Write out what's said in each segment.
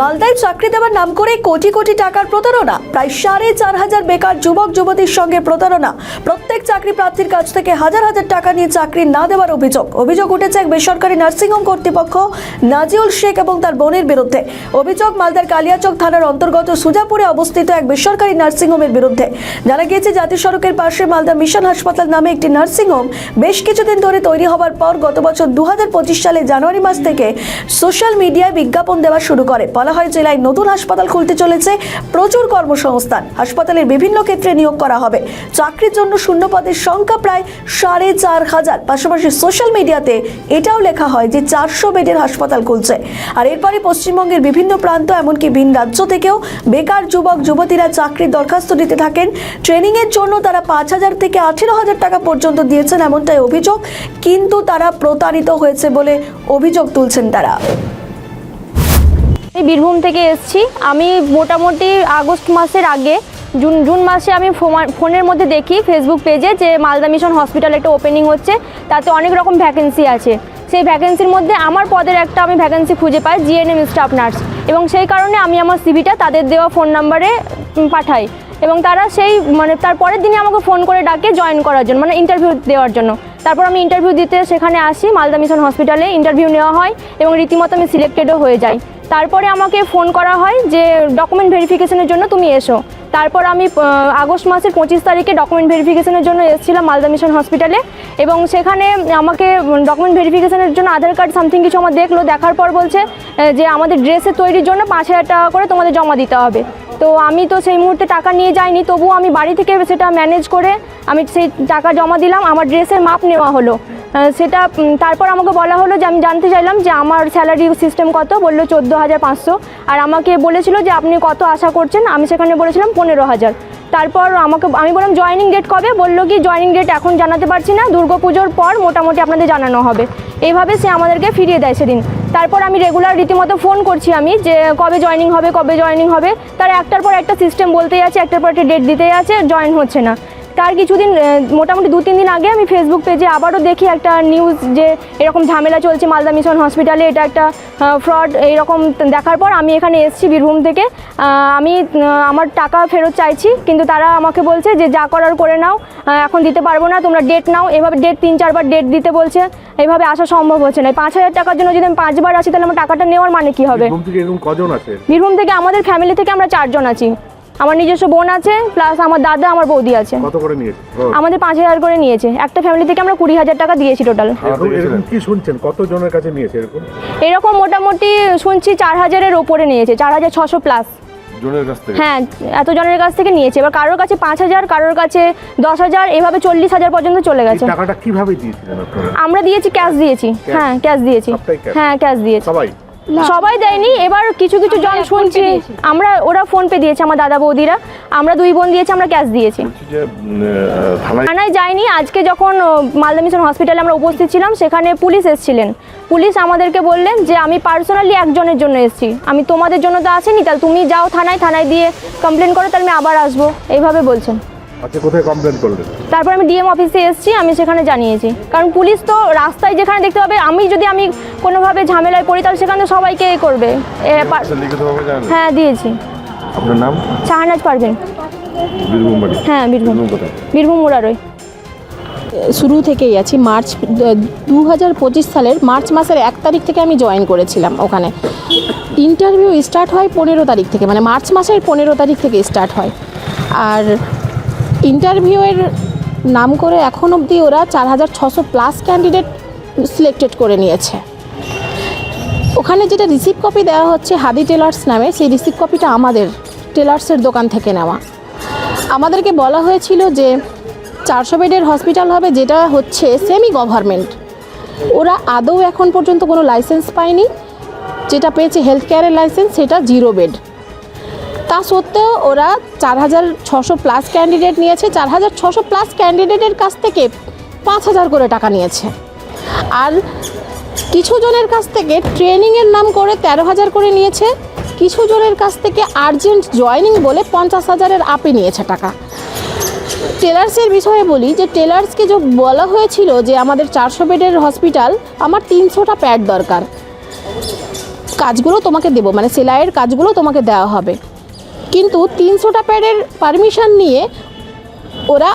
মালদায় চাকরি দেওয়ার নাম করে কোটি কোটি টাকার প্রতারণা। প্রায় সাড়ে চার হাজার বেকার যুবক, যুবতীর সঙ্গে প্রতারণা। প্রত্যেক চাকরি প্রার্থীর কাছ থেকে হাজার হাজার টাকা নিয়ে চাকরি না দেওয়ার অভিযোগ। অভিযোগ উঠেছে এক বেসরকারি নার্সিংহোম কর্তৃপক্ষ, নাজিউল শেখ এবং তার বোনের বিরুদ্ধে। অভিযোগ মালদার কালিয়াচক থানার অন্তর্গত সুজাপুরে অবস্থিত এক বেসরকারি নার্সিংহোমের বিরুদ্ধে। জানা গিয়েছে জাতীয় সড়কের পাশে মালদা মিশন হাসপাতাল নামে একটি নার্সিংহোম বেশ কিছুদিন ধরে তৈরি হওয়ার পর গত বছর দু হাজার পঁচিশ সালে জানুয়ারি মাস থেকে সোশ্যাল মিডিয়ায় বিজ্ঞাপন দেওয়া শুরু করে। বলা হয় জেলায় নতুন হাসপাতাল খুলতে চলেছে প্রচুর কর্মসংস্থান। হাসপাতালের বিভিন্ন ক্ষেত্রে নিয়োগ করা হবে। চাকরির জন্য শূন্য পদের সংখ্যা প্রায় সাড়ে চার হাজার। পাশাপাশি সোশ্যাল মিডিয়াতে এটাও লেখা হয় যে চারশো বেডের হাসপাতাল খুলছে। আর এরপরে পশ্চিমবঙ্গের বিভিন্ন প্রান্ত, এমনকি ভিন রাজ্য থেকেও বেকার যুবক, যুবতীরা চাকরির দরখাস্ত দিতে থাকেন। ট্রেনিংয়ের জন্য তারা পাঁচ হাজার থেকে আঠেরো হাজার টাকা পর্যন্ত দিয়েছেন এমনটাই অভিযোগ, কিন্তু তারা প্রতারিত হয়েছে বলে অভিযোগ তুলছেন তারা। বীরভূম থেকে এসেছি। আমি মোটামুটি আগস্ট মাসের আগে, জুন জুন মাসে আমি ফোনের মধ্যে দেখি ফেসবুক পেজে যে মালদা মিশন হসপিটাল একটা ওপেনিং হচ্ছে, তাতে অনেক রকম ভ্যাকেন্সি আছে। সেই ভ্যাকেন্সির মধ্যে আমার পদের একটা আমি ভ্যাকেন্সি খুঁজে পাই জিএনএম স্টাফ নার্স এবং সেই কারণে আমি আমার সিভিটা তাদের দেওয়া ফোন নাম্বারে পাঠাই। এবং তারা সেই মানে তার পরের দিনই আমাকে ফোন করে ডাকে জয়েন করার জন্য মানে ইন্টারভিউ দেওয়ার জন্য। তারপর আমি ইন্টারভিউ দিতে সেখানে আসি, মালদা মিশন হসপিটালে ইন্টারভিউ নেওয়া হয় এবং রীতিমতো আমি সিলেক্টেডও হয়ে যাই। তারপরে আমাকে ফোন করা হয় যে ডকুমেন্ট ভেরিফিকেশনের জন্য তুমি এসো। তারপর আমি আগস্ট মাসের পঁচিশ তারিখে ডকুমেন্ট ভেরিফিকেশনের জন্য এসেছিলাম মালদা মিশন হসপিটালে এবং সেখানে আমাকে ডকুমেন্ট ভেরিফিকেশনের জন্য আধার কার্ড সামথিং কিছু আমার দেখল, দেখার পর বলছে যে আমাদের ড্রেসের তৈরির জন্য পাঁচ হাজার টাকা করে তোমাদের জমা দিতে হবে। তো আমি তো সেই মুহূর্তে টাকা নিয়ে যাইনি, তবুও আমি বাড়ি থেকে সেটা ম্যানেজ করে আমি সেই টাকা জমা দিলাম, আমার ড্রেসের মাপ নেওয়া হলো। সেটা তারপর আমাকে বলা হলো যে আমি জানতে চাইলাম যে আমার স্যালারি সিস্টেম কত, বলল চোদ্দ হাজার পাঁচশো। আর আমাকে বলেছিল যে আপনি কত আশা করছেন, আমি সেখানে বলেছিলাম পনেরো হাজার। তারপর আমাকে, আমি বললাম জয়েনিং ডেট কবে? বলল কি জয়েনিং ডেট এখন জানাতে পারছি না, দুর্গাপুজোর পর মোটামুটি আপনাদের জানানো হবে। এইভাবে সে আমাদেরকে ফিরিয়ে দেয় সেদিন। তারপর আমি রেগুলার রীতিমতো ফোন করছি আমি, যে কবে জয়েনিং হবে, কবে জয়েনিং হবে। তার একটার পর একটা সিস্টেম বলতেই আছে, একটার পর একটা ডেট দিতেই আছে জয়েন হচ্ছে না। তার কিছুদিন মোটামুটি দু তিন দিন আগে আমি ফেসবুক পেজে আবারও দেখি একটা নিউজ যে এরকম ঝামেলা চলছে মালদা মিশন হসপিটালে এটা একটা ফ্রড এইরকম দেখার পর আমি এখানে এসেছি বীরভূম থেকে। আমি আমার টাকা ফেরত চাইছি কিন্তু তারা আমাকে বলছে যে যা করার করে নাও এখন দিতে পারব না তোমরা ডেট নাও। এভাবে ডেট তিন চারবার ডেট দিতে বলছে এইভাবে আসা সম্ভব হচ্ছে না। পাঁচ হাজার টাকার জন্য যদি আমি পাঁচবার আসি তাহলে আমার টাকাটা নেওয়ার মানে কি হবে? এরকম বীরভূম থেকে আমাদের ফ্যামিলি থেকে আমরা চারজন আছি। আমার নিজস্ব বোন আছে প্লাস আমার দাদা আমার বৌদি আছে। কত করে নিয়েছে? আমাদের পাঁচ হাজার করে নিয়েছে। একটা ফ্যামিলি থেকে আমরা কুড়ি হাজার টাকা দিয়েছি টোটাল এরকম কি শুনছেন? কত জনের কাছে নিয়েছে এরকম? এরকম মোটামুটি শুনছি চার হাজারের ওপরে নিয়েছে চার হাজার ছশো প্লাস জনের কাছ থেকে? হ্যাঁ এত জনের কাছ থেকে নিয়েছে। এবার কারোর কাছে পাঁচ হাজার কারোর কাছে দশ হাজার এভাবে চল্লিশ হাজার পর্যন্ত চলে গেছে। টাকাটা কীভাবে দিয়েছিলেন আপনারা? আমরা দিয়েছি ক্যাশ দিয়েছি। হ্যাঁ ক্যাশ দিয়েছি। হ্যাঁ ক্যাশ দিয়েছি। সবাই? সবাই দেয়নি এবার কিছু কিছু জন শুনছি। আমরা ওরা ফোন পে দিয়েছে আমার দাদা বৌদিরা। আমরা দুই বোন দিয়েছি আমরা ক্যাশ দিয়েছি। থানায় যাইনি আজকে যখন মালদা মিশন হসপিটালে আমরা উপস্থিত ছিলাম সেখানে পুলিশ এসেছিলেন। পুলিশ আমাদেরকে বললেন যে আমি পার্সোনালি একজনের জন্য এসেছি। আমি তোমাদের জন্য তো আসেনি তাহলে তুমি যাও থানায় থানায় দিয়ে কমপ্লেন করো তাহলে আমি আবার আসব। এইভাবে বলছেন। আচ্ছা কোথায় কমপ্লেন করলেন? তারপর আমি ডিএম অফিসে এসেছি আমি সেখানে জানিয়েছি। কারণ পুলিশ তো রাস্তায় যেখানে দেখতে পাবে আমি যদি আমি কোনোভাবে ঝামেলায় পড়ি তাহলে সেখানে সবাইকে এ করবে। এ পা- লিখিতভাবে জানেন? হ্যাঁ দিয়েছি। আপনার নাম? শাহনাজ পারবেন বীরভূম বাড়ি। হ্যাঁ বীরভূম। বীরভূম কোথায়? বীরভূম মুরারই। শুরু থেকেই আছি মার্চ দু হাজার পঁচিশ সালের মার্চ মাসের এক তারিখ থেকে আমি জয়েন করেছিলাম ওখানে। ইন্টারভিউ স্টার্ট হয় পনেরো তারিখ থেকে মানে মার্চ মাসের পনেরো তারিখ থেকে স্টার্ট হয়। আর ইন্টারভিউয়ের নাম করে এখন অবধি ওরা চার হাজার ছশো প্লাস ক্যান্ডিডেট সিলেক্টেড করে নিয়েছে। ওখানে যেটা রিসিভ কপি দেওয়া হচ্ছে হাদি টেলার্স নামে, সেই রিসিভ কপিটা আমাদের টেলার্সের দোকান থেকে নেওয়া। আমাদেরকে বলা হয়েছিল যে চারশো বেডের হসপিটাল হবে, যেটা হচ্ছে সেমি গভর্নমেন্ট ওরা আদৌ এখন পর্যন্ত কোনো লাইসেন্স পায়নি। যেটা পেয়েছে হেলথ কেয়ারের লাইসেন্স সেটা জিরো বেড তা সত্ত্বেও ওরা চার হাজার ছশো প্লাস ক্যান্ডিডেট নিয়েছে, চার হাজার ছশো প্লাস ক্যান্ডিডেটের কাছ থেকে পাঁচ হাজার করে টাকা নিয়েছে। আর কিছু জনের কাছ থেকে ট্রেনিংয়ের নাম করে তেরো হাজার করে নিয়েছে, কিছু জনের কাছ থেকে আর্জেন্ট জয়নিং বলে পঞ্চাশ হাজারের আপে নিয়েছে টাকা। টেলার্সের বিষয়ে বলি যে টেলার্সকে যে বলা হয়েছিল যে, আমাদের চারশো বেডের হসপিটাল আমার তিনশোটা প্যাড দরকার। কাজগুলো তোমাকে দেবো মানে সেলাইয়ের কাজগুলো তোমাকে দেওয়া হবে। কিন্তু তিনশোটা প্যাডের পারমিশন নিয়ে ওরা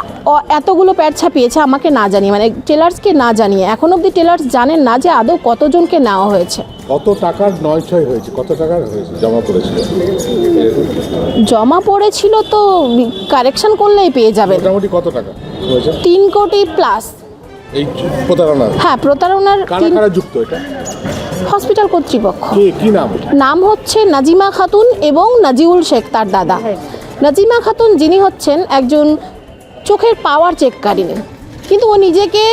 এতগুলো প্যাড ছাপিয়েছে আমাকে না জানিয়ে মানে টেলার্সকে না জানিয়ে। এখন অবধি টেলার্স জানেন না যে আদৌ কতজনকে নেওয়া হয়েছে। কত টাকার নয় ছয় হয়েছে কত টাকার হয়েছে? জমা পড়েছিল? জমা পড়েছিল তো কারেকশন করলেই পেয়ে যাবেন। মোটামুটি কত টাকা হয়েছে? তিন কোটি প্লাস। এই প্রতারণা হ্যাঁ প্রতারণার কারা কারা যুক্ত এটা? হসপিটাল কর্তৃপক্ষ। কি নাম নাম হচ্ছে নাজিমা খাতুন এবং নাজিউল শেখ তার দাদা। নাজিমা খাতুন যিনি হচ্ছেন একজন চোখের পাওয়ার চেককারিনী কিন্তু ও নিজেকে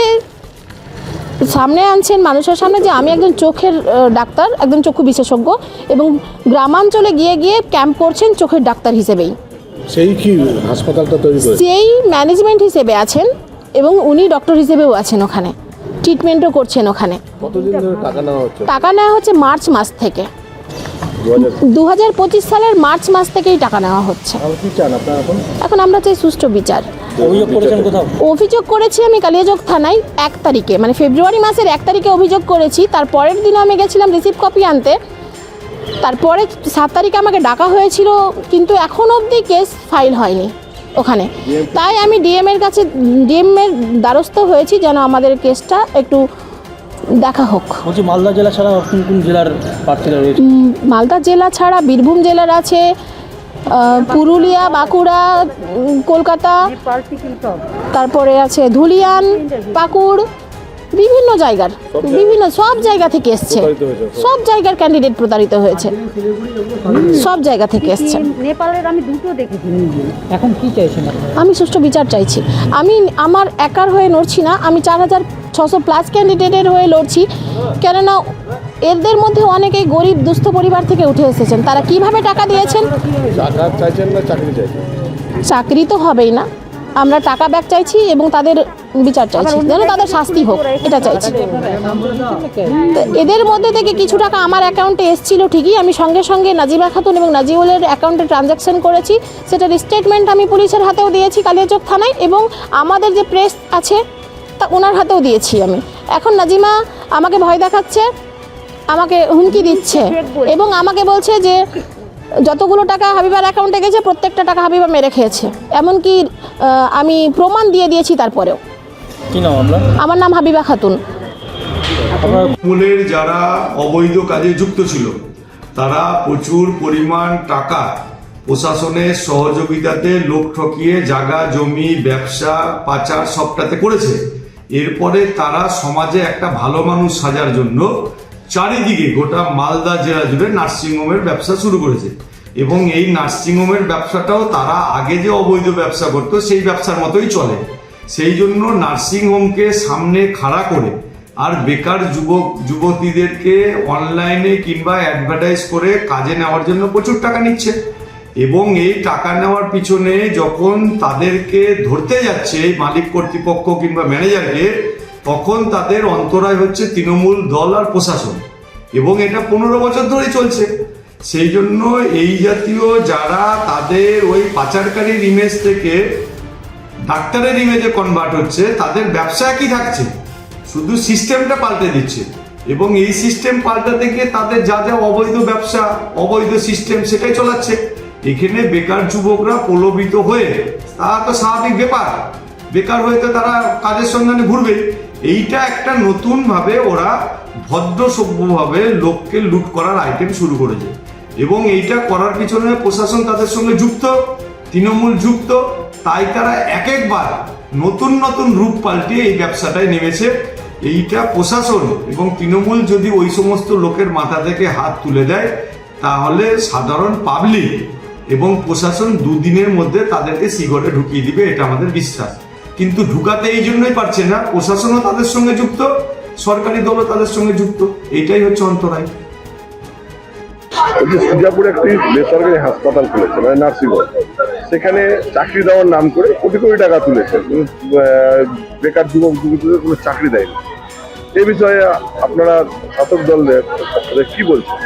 সামনে আনছেন মানুষের সামনে যে আমি একজন চোখের ডাক্তার একজন চক্ষু বিশেষজ্ঞ এবং গ্রামাঞ্চলে গিয়ে গিয়ে ক্যাম্প করছেন চোখের ডাক্তার হিসেবেই। সেই কি হাসপাতালটা তৈরি করে সেই ম্যানেজমেন্ট হিসেবে আছেন এবং উনি ডক্টর হিসেবেও আছেন ওখানে। ট্রিটমেন্টও করছেন ওখানে। টাকা নেওয়া হচ্ছে? টাকা নেওয়া হচ্ছে মার্চ মাস থেকে। দু হাজার পঁচিশ সালের মার্চ মাস থেকেই টাকা নেওয়া হচ্ছে। এখন? এখন আমরা চাই সুষ্ঠু বিচার। অভিযোগ অভিযোগ করেছি আমি কালিয়াচক থানায় এক তারিখে মানে ফেব্রুয়ারি মাসের এক তারিখে অভিযোগ করেছি। তার পরের দিনও আমি গেছিলাম রিসিভ কপি আনতে। তারপরে সাত তারিখে আমাকে ডাকা হয়েছিল কিন্তু এখন অবধি কেস ফাইল হয়নি। ওখানে। তাই আমি ডিএম এর কাছে ডিএম এর দ্বারস্থ হয়েছি যেন আমাদের কেসটা একটু দেখা হোক। বলছি মালদা জেলা ছাড়া কোন কোন জেলার প্রার্থীরা রয়েছে? মালদা জেলা ছাড়া বীরভূম জেলার আছে পুরুলিয়া বাঁকুড়া কলকাতা তারপরে আছে ধুলিয়ান পাকুড় বিভিন্ন জায়গার বিভিন্ন সব জায়গা থেকে এসছে। সব। জায়গার ক্যান্ডিডেট প্রতারিত হয়েছে। সব জায়গা থেকে এসছে। নেপালের আমি দুটো দেখেছি। এখন কি চাইছেন? আমি সুষ্ঠু বিচার চাইছি। আমি আমার একার হয়ে লড়ছি না আমি চার হাজার ছশো প্লাস ক্যান্ডিডেটের হয়ে লড়ছি। কেননা এদের মধ্যে অনেকেই গরিব দুস্থ পরিবার থেকে উঠে এসেছেন। তারা কীভাবে টাকা দিয়েছেন? টাকা চাইছেন না চাকরি চাইছেন? চাকরি তো হবেই না। আমরা টাকা ব্যাক চাইছি এবং তাদের বিচার চাইছি। যেন তাদের শাস্তি হোক এটা চাইছি। এদের মধ্যে থেকে কিছু টাকা আমার অ্যাকাউন্টে এসেছিল ঠিকই। আমি সঙ্গে সঙ্গে নাজিমা খাতুন এবং নাজিউলের অ্যাকাউন্টে ট্রানজ্যাকশন করেছি। সেটার স্টেটমেন্ট আমি পুলিশের হাতেও দিয়েছি কালিয়াচক থানায় এবং আমাদের যে প্রেস আছে তা ওনার হাতেও দিয়েছি আমি। এখন নাজিমা আমাকে ভয় দেখাচ্ছে আমাকে হুমকি দিচ্ছে এবং আমাকে বলছে যে যতগুলো টাকা হাবিবার অ্যাকাউন্টে গেছে প্রত্যেকটা টাকা হাবিবা মেরে খেয়েছে। এমনকি আমি প্রমাণ দিয়ে দিয়েছি তারপরেও। কি নাম আপনার? আমার নাম হাবিবা খাতুন। আপনার যারা অবৈধ কাজে যুক্ত ছিল তারা প্রচুর পরিমাণ টাকা প্রশাসনের সহযোগিতাতে লোক ঠকিয়ে জায়গা জমি ব্যবসা পাচার সবটাতে করেছে। এরপরে তারা সমাজে একটা ভালো মানুষ সাজার জন্য চারিদিকে গোটা মালদা জেলা জুড়ে নার্সিংহোমের ব্যবসা শুরু করেছে। এবং এই নার্সিংহোমের ব্যবসাটাও তারা আগে যে অবৈধ ব্যবসা করতো, সেই ব্যবসার মতোই চলে। সেই জন্য নার্সিংহোমকে সামনে খাড়া করে আর বেকার যুবক, যুবতীদেরকে অনলাইনে কিংবা অ্যাডভার্টাইজ করে কাজে নেওয়ার জন্য প্রচুর টাকা নিচ্ছে। এবং এই টাকা নেওয়ার পিছনে যখন তাদেরকে ধরতে যাচ্ছে এই মালিক কর্তৃপক্ষ কিংবা ম্যানেজারকে তখন তাদের অন্তরায় হচ্ছে তৃণমূল দল আর প্রশাসন। এবং এটা পনেরো বছর ধরেই চলছে। সেই জন্য এই জাতীয় যারা তাদের ওই পাচারকারীর ইমেজ থেকে ডাক্তারের ইমেজে কনভার্ট হচ্ছে, তাদের ব্যবসা একই থাকছে। শুধু সিস্টেমটা পাল্টে দিচ্ছে। এবং এই সিস্টেম পাল্টাতে গিয়ে তাদের যা যা অবৈধ ব্যবসা, অবৈধ সিস্টেম সেটাই চলাচ্ছে। এখানে বেকার যুবকরা প্রলোভিত হয়ে, তা তো স্বাভাবিক ব্যাপার। বেকার হয়ে তো তারা কাজের সন্ধানে ঘুরবে। এইটা একটা নতুন ভাবে ওরা ভদ্র সভ্যভাবে লোককে লুট করার আইটেম শুরু করেছে। এবং এইটা করার পিছনে প্রশাসন তাদের সঙ্গে যুক্ত, তৃণমূল যুক্ত, তাই তারা এক একবার নতুন নতুন রূপ পাল্টিয়ে এই ব্যবসাটায় নেমেছে। এইটা প্রশাসন এবং তৃণমূল যদি ওই সমস্ত লোকের মাথা থেকে হাত তুলে দেয়, তাহলে সাধারণ পাবলিক এবং প্রশাসন দুদিনের মধ্যে তাদেরকে সিগরে ঢুকিয়ে দিবে, এটা আমাদের বিশ্বাস। কিন্তু ঢুকাতে এই জন্যই পারছে না। প্রশাসনও তাদের সঙ্গে যুক্ত সরকারি দলও তাদের সঙ্গে যুক্ত। এটাই হচ্ছে অন্তরায়। সুজাপুরে একটি বেসরকারি হাসপাতাল খুলেছে মানে নার্সিং হোম সেখানে চাকরি দেওয়ার নাম করে কোটি কোটি টাকা তুলেছে। কিন্তু, বেকার যুবক যুবতীদের কোনো চাকরি দেয়নি। এই বিষয়ে আপনারা শাসক দলের কি বলছেন?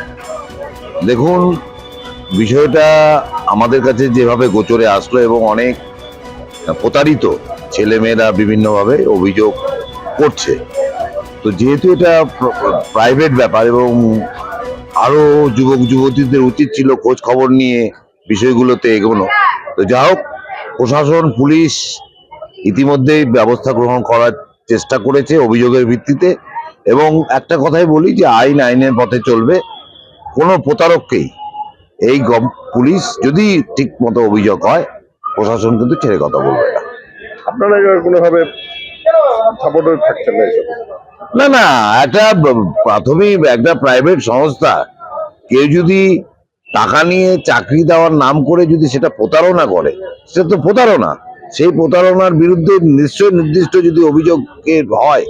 দেখুন বিষয়টা আমাদের কাছে যেভাবে গোচরে আসলো এবং অনেক প্রতারিত ছেলেমেয়েরা বিভিন্নভাবে অভিযোগ করছে। তো যেহেতু এটা প্রাইভেট ব্যাপার এবং আরও যুবক যুবতীদের উচিত ছিল খোঁজ খবর নিয়ে বিষয়গুলোতে এগোনো, তো যা হোক, প্রশাসন, পুলিশ ইতিমধ্যেই ব্যবস্থা গ্রহণ করার চেষ্টা করেছে অভিযোগের ভিত্তিতে এবং একটা কথাই বলি যে আইন আইনের পথে চলবে, কোনো প্রতারককেই এই পুলিশ যদি ঠিক মতো অভিযোগ হয়, প্রশাসন কিন্তু ছেড়ে কথা বলবে আপনারা এবার কোনোভাবে সাপোর্টে থাকছেন না এসব? না না, একটা প্রাথমিক একটা প্রাইভেট সংস্থা, কেউ যদি টাকা নিয়ে চাকরি দেওয়ার নাম করে যদি সেটা প্রতারণা করে সেটা তো প্রতারণা। সেই প্রতারণার বিরুদ্ধে নিশ্চয় নির্দিষ্ট যদি অভিযোগের হয়,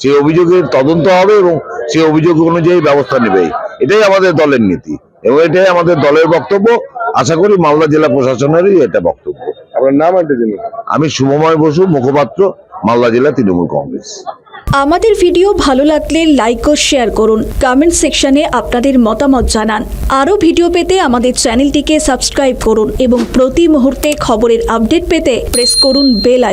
সেই অভিযোগের তদন্ত হবে এবং সেই অভিযোগ অনুযায়ী ব্যবস্থা নেবে। এটাই আমাদের দলের নীতি এবং এটাই আমাদের দলের বক্তব্য। আশা করি মালদা জেলা প্রশাসনেরই এটা বক্তব্য। আপনার নাম আনতে আমি শুভময় বসু মুখপাত্র মালদা জেলা তৃণমূল কংগ্রেস। আমাদের ভিডিও ভালো লাগলে লাইক ও শেয়ার করুন। কমেন্ট সেকশনে আপনাদের মতামত জানান। আরও ভিডিও পেতে আমাদের চ্যানেলটিকে সাবস্ক্রাইব করুন এবং প্রতি মুহূর্তে খবরের আপডেট পেতে প্রেস করুন বেল আইকন